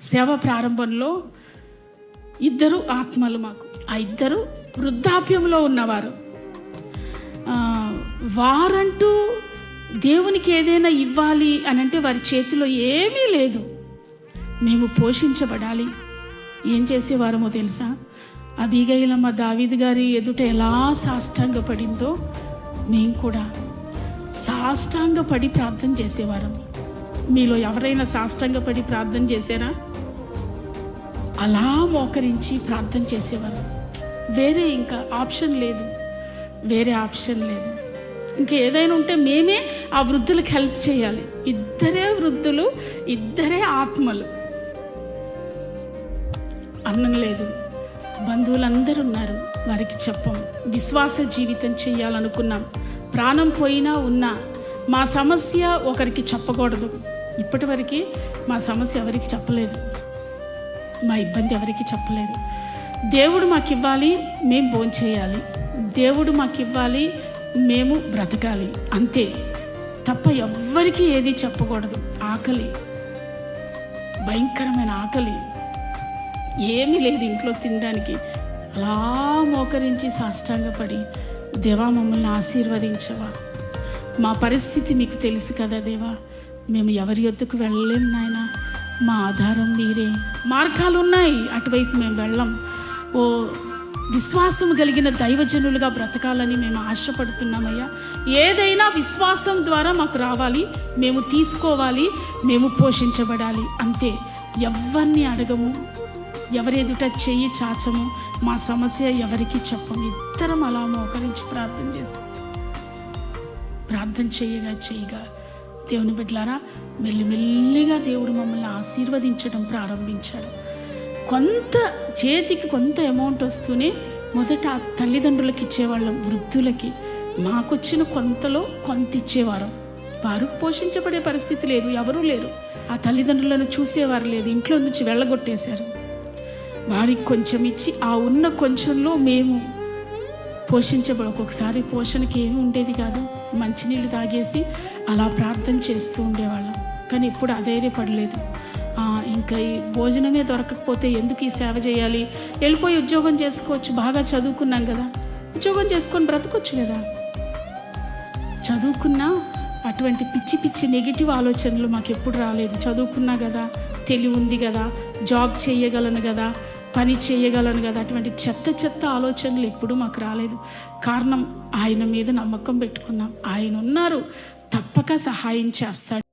సేవ ప్రారంభంలో ఇద్దరు ఆత్మలు మాకు. ఆ ఇద్దరు వృద్ధాప్యంలో ఉన్నవారు. వారంటూ దేవునికి ఏదైనా ఇవ్వాలి అని అంటే వారి చేతిలో ఏమీ లేదు. మేము పోషించబడాలి. ఏం చేసేవారమో తెలుసా? అబీగైలమ్మ దావీద్ గారి ఎదుట ఎలా సాష్టాంగపడిందో మేము కూడా సాష్టాంగపడి ప్రార్థన చేసేవారము. మీలో ఎవరైనా సాష్టాంగపడి ప్రార్థన చేశారా? అలా మోకరించి ప్రార్థన చేసేవారు. వేరే ఇంకా ఆప్షన్ లేదు. వేరే ఆప్షన్ లేదు. ఇంకా ఏదైనా ఉంటే మేమే ఆ వృద్ధులకు హెల్ప్ చేయాలి. ఇద్దరే వృద్ధులు ఇద్దరే ఆత్మలు. అన్నం లేదు. బంధువులందరూ ఉన్నారు. వారికి చెప్పం. విశ్వాస జీవితం చేయాలనుకున్నాం. ప్రాణం పోయినా ఉన్నా మా సమస్య ఒకరికి చెప్పకూడదు. ఇప్పటివరకు మా సమస్య ఎవరికి చెప్పలేదు. మా ఇబ్బంది ఎవరికి చెప్పలేదు. దేవుడు మాకు ఇవ్వాలి మేము భోంచేయాలి దేవుడు మాకు ఇవ్వాలి మేము బ్రతకాలి. అంతే. తప్ప ఎవ్వరికి ఏది చెప్పకూడదు. ఆకలి. భయంకరమైన ఆకలి. ఏమీ లేదు ఇంట్లో తినడానికి. అలా మోకరించి సాష్టాంగపడి దేవా మమ్మల్ని ఆశీర్వదించవా. మా పరిస్థితి మీకు తెలుసు కదా దేవా. మేము ఎవరి యొద్దకు వెళ్ళలేము నాయన. మా ఆధారం మీరే. మార్గాలు ఉన్నాయి అటువైపు మేము వెళ్ళం. ఓ విశ్వాసం కలిగిన దైవజనులుగా బ్రతకాలని మేము ఆశపడుతున్నామయ్యా. ఏదైనా విశ్వాసం ద్వారా మాకు రావాలి. మేము తీసుకోవాలి. మేము పోషించబడాలి. అంతే. ఎవరిని అడగము. ఎవరెదుట చెయ్యి చాచము. మా సమస్య ఎవరికి చెప్పము. ఇద్దరం అలా మోకరించి ప్రార్థన చేసాం ప్రార్థన చేయగా చేయగా దేవుని బిడ్డలారా మెల్లిమెల్లిగా దేవుడు మమ్మల్ని ఆశీర్వదించడం ప్రారంభించాడు కొంత చేతికి కొంత అమౌంట్ వస్తూనే మొదట ఆ తల్లిదండ్రులకి ఇచ్చేవాళ్ళం వృద్ధులకి. మాకొచ్చిన కొంతలో కొంత ఇచ్చేవారం. వారు పోషించబడే పరిస్థితి లేదు ఎవరూ లేరు. ఆ తల్లిదండ్రులను చూసేవారు లేదు ఇంట్లో నుంచి వెళ్ళగొట్టేశారు. వారికి కొంచెం ఇచ్చి ఆ ఉన్న కొంచెంలో మేము పోషించబడి ఒక్కొక్కసారి పోషణకి ఏమీ ఉండేది కాదు. మంచినీళ్ళు తాగేసి అలా ప్రార్థన చేస్తూ ఉండేవాళ్ళం. కానీ ఇప్పుడు అధైర్యపడలేదు. ఇంకా ఈ భోజనమే దొరకకపోతే ఎందుకు ఈ సేవ చేయాలి? వెళ్ళిపోయి ఉద్యోగం చేసుకోవచ్చు. బాగా చదువుకున్నాం కదా. ఉద్యోగం చేసుకొని బ్రతకొచ్చు కదా. చదువుకున్నా అటువంటి పిచ్చి పిచ్చి నెగిటివ్ ఆలోచనలు మాకు ఎప్పుడు రాలేదు. చదువుకున్నా కదా తెలివి ఉంది కదా జాబ్ చేయగలను కదా పని చేయగలను కదా. అటువంటి చెత్త చెత్త ఆలోచనలు ఎప్పుడూ మాకు రాలేదు. కారణం ఆయన మీద నమ్మకం పెట్టుకున్నాం. ఆయన ఉన్నారు. తప్పక సహాయం చేస్తాడు.